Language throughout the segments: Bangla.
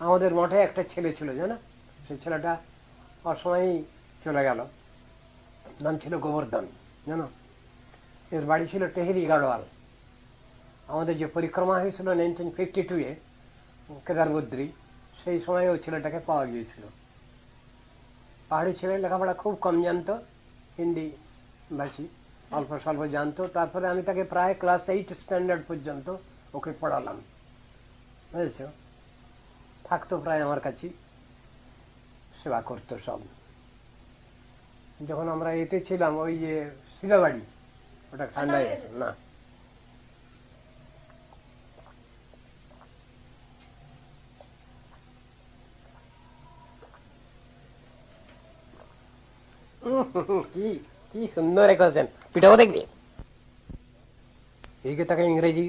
আমাদের মঠে একটা ছেলে ছিল, জানো? সেই ছেলেটা অসময়েই চলে গেল। নাম ছিল গোবর্ধন, জানো? এর বাড়ি ছিল টেহেরি গাড়োয়াল। আমাদের যে পরিক্রমা হয়েছিল নাইনটিন ফিফটি টু টুয়ে কেদারবদ্রি, সেই সময় ওই ছেলেটাকে পাওয়া গিয়েছিল। পাহাড়ি ছেলে, লেখাপড়া খুব কম জানতো, হিন্দি ভাষী অল্প স্বল্প জানতো। তারপরে আমি তাকে প্রায় ক্লাস এইট স্ট্যান্ডার্ড পর্যন্ত ওকে পড়ালাম। বুঝেছ? থাকতো প্রায় আমার কাছেই। সেবা করতো সব। যখন আমরা এতে ছিলাম, ওই যে সিদাবাড়ি ওটা ঠান্ডায় না? কি কি সুন্দর করেছেন পিঠাও দেখবি? এইকে তাকে ইংরেজি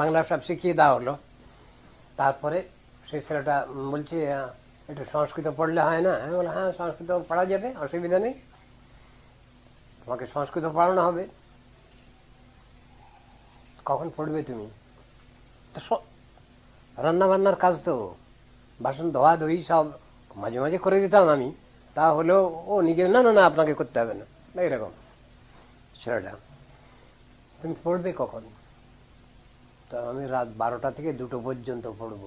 বাংলা সব শিখিয়ে দেওয়া হলো। তারপরে সেই ছেলেটা বলছে একটু সংস্কৃত পড়লে হয় না? আমি বললাম হ্যাঁ সংস্কৃত পড়া যাবে, অসুবিধা নেই। তোমাকে সংস্কৃত পড়ানো হবে। কখন পড়বে তুমি? তো রান্না বান্নার কাজ তো। বাসন ধোয়া ধুই সব মাঝে মাঝে করে দিতাম আমি। তা হলেও ও নিজে, না না না, আপনাকে করতে হবে না। না এরকম ছেলেটা। তুমি পড়বে কখন? তো আমি রাত বারোটা থেকে দুটো পর্যন্ত পড়ব।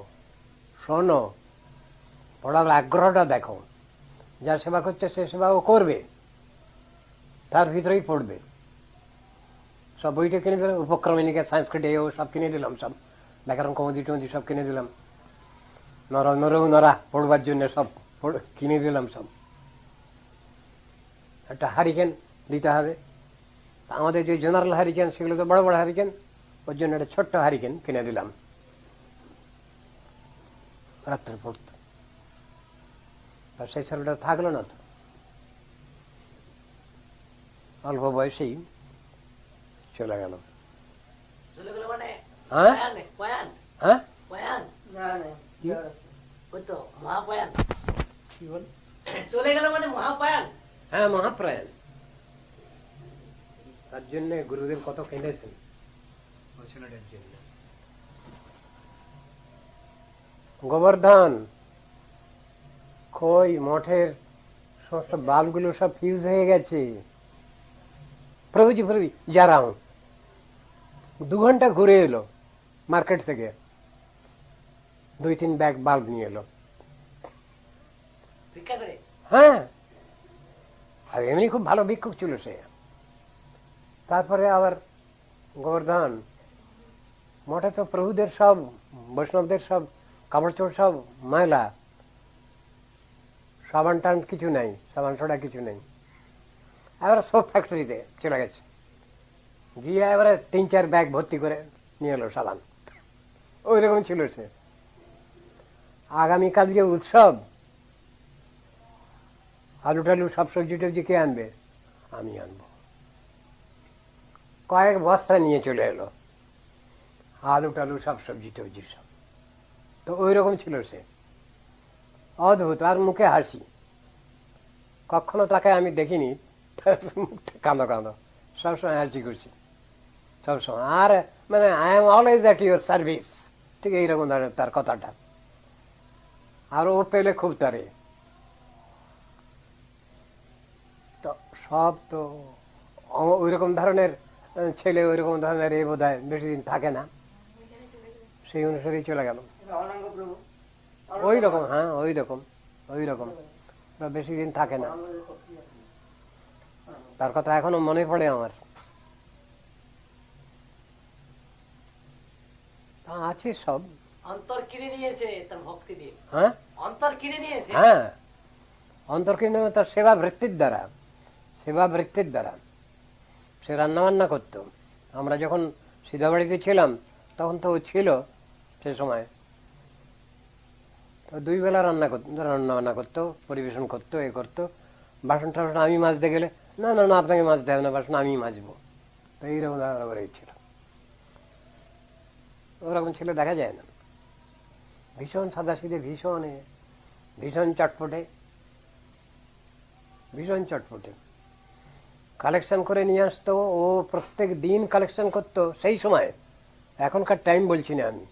শোনো পড়ার আগ্রহটা দেখো। যা সেবা করছে, সে সেবা ও করবে। তার ভিতরেই পড়বে। সব বইটা কিনে দিলাম উপক্রমণিকা সংস্কৃত এও সব কিনে দিলাম সব। ব্যাকরণ কমদি টমদি সব কিনে দিলাম। নর নর নরা পড়বার জন্য সব কিনে দিলাম সব। একটা হারিকেন দিতে হবে। আমাদের যে জেনারেল হারিকেন, সেগুলো তো বড় বড় হারিকেন, ওর জন্য একটা ছোট্ট হারিকেন কিনে দিলাম। রাত্রে পড়তো। তা সেই ছেলেটা থাকল না তো। অল্প বয়সেই চলে গেল। চলে গেল মানে? হ্যাঁ? পয়ান পয়ান হ্যাঁ? চলে গেল মানে মহাপয়ান হ্যাঁ মহাপ্রয়াণ তার জন্য গুরুদেব কত কেঁদেছেন। ছেলেটার জন্য। গোবর্ধন। কই মঠের সমস্ত বাল্বগুলো সব ফিউজ হয়ে গেছে। প্রভুজি প্রভু যা রাহ দু ঘণ্টা ঘুরে এলো মার্কেট থেকে। দুই তিন ব্যাগ বাল্ব নিয়ে এলো। হ্যাঁ। আর এমনি খুব ভালো ভিক্ষুক ছিল সে। তারপরে আবার গোবর্ধন। মঠে তো প্রভুদের সব বৈষ্ণবদের সব কাপড় চোপড় সব, ময়লা। সাবান টান কিছু নেই, সাবান সোডা কিছু নেই। এবার সব ফ্যাক্টরিতে চলে গেছে। গিয়ে এবারে তিন চার ব্যাগ ভর্তি করে নিয়ে এলো সাবান। ওই রকম ছিল সে। আগামীকাল যে উৎসব আলু টালু সব সবজি টবজি কে আনবে? আমি আনব। কয়েক বস্তা নিয়ে চলে এলো। আলু টালু সব সবজি টবজি সব। তো ওই রকম ছিল সে। অদ্ভুত, আর মুখে হাসি। কখনো তাকে আমি দেখিনি, মুখটা কাঁদো কাঁদো। সবসময় হাসি করছি সবসময়। আর মানে I am always at your service ঠিক এইরকম ধরনের তার কথাটা। আর ও পেলে খুব তারে। তো সব তো ওই রকম ধরনের, ছেলে ওই রকম ধরনের এ বোধ হয় বেশি দিন থাকে না। সেই অনুসারেই চলে গেল। ওই রকম হ্যাঁ ওই রকম ওই রকম। বেশি দিন থাকে না। তার কথা এখনও মনে পড়ে আমার। আছে সব। অন্তর কিনে নিয়েছে তার ভক্তি দিয়ে। হ্যাঁ? অন্তর কিনে নিয়েছে? হ্যাঁ। অন্তর্কীর্ণ তার সেবা বৃত্তির দ্বারা সেবা বৃত্তির দ্বারা। সে রান্না বান্না করতো। আমরা যখন সিধাবাড়িতে ছিলাম তখন তো ও ছিল সে সময়। তো দুই বেলা রান্না করতো রান্না বান্না করতো পরিবেশন করতো এ করতো। বাসন টাসন আমি মাজতে গেলে না না না আপনাকে মাজতে হবে না বাসন আমি মাজবো। তো এইরকম করে ছিল ওরকম ছিল দেখা যায় না। ভীষণ সাদাসিধে ভীষণ এ, ভীষণ চটপটে ভীষণ চটপটে। কালেকশন করে নিয়ে আসতো ও প্রত্যেক দিন কালেকশন করতো সেই সময়। এখনকার টাইম বলছি না আমি।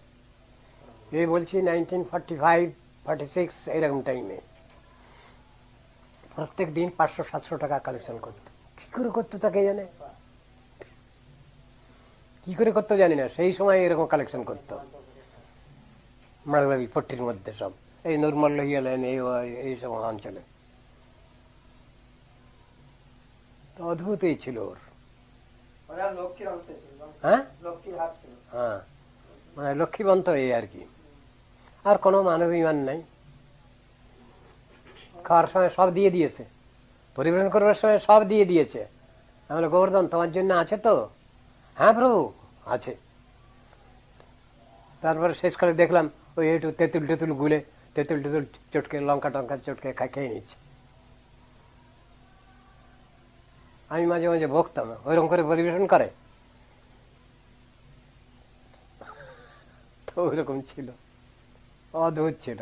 এই বলছি nineteen forty five forty six এরকম টাইমে প্রত্যেক দিন পাঁচশো সাতশো টাকা কালেকশন করতো। কী করে করতো তাকে জানে? কি করে করতো জানি না সেই সময় এরকম কালেকশন করতো। মালবাড়ি পট্টির মধ্যে সব। এই নর্মাল লহিয়ালেন এই এই সব অঞ্চলে। তো অদ্ভুতই ছিল ওর। ছিল হ্যাঁ? হ্যাঁ। মানে লক্ষ্মীবন্ত এই আর কি। আর কোনো মানবিমান নাই। খাওয়ার সময় সব দিয়ে দিয়েছে। পরিবেশন করবার সময় সব দিয়ে দিয়েছে। আমি বলি, গোবর্ধন তোমার জন্য আছে তো? হ্যাঁ প্রভু আছে। তারপরে শেষকালে দেখলাম ওই একটু তেঁতুল টেতুল গুলে তেঁতুল টেতুল চটকে লঙ্কা টঙ্কা চটকে খা খেয়ে নিচ্ছে। আমি মাঝে মাঝে বকতাম ওইরকম করে পরিবেশন করে। তো ওইরকম ছিল। অদ্ভুত ছিল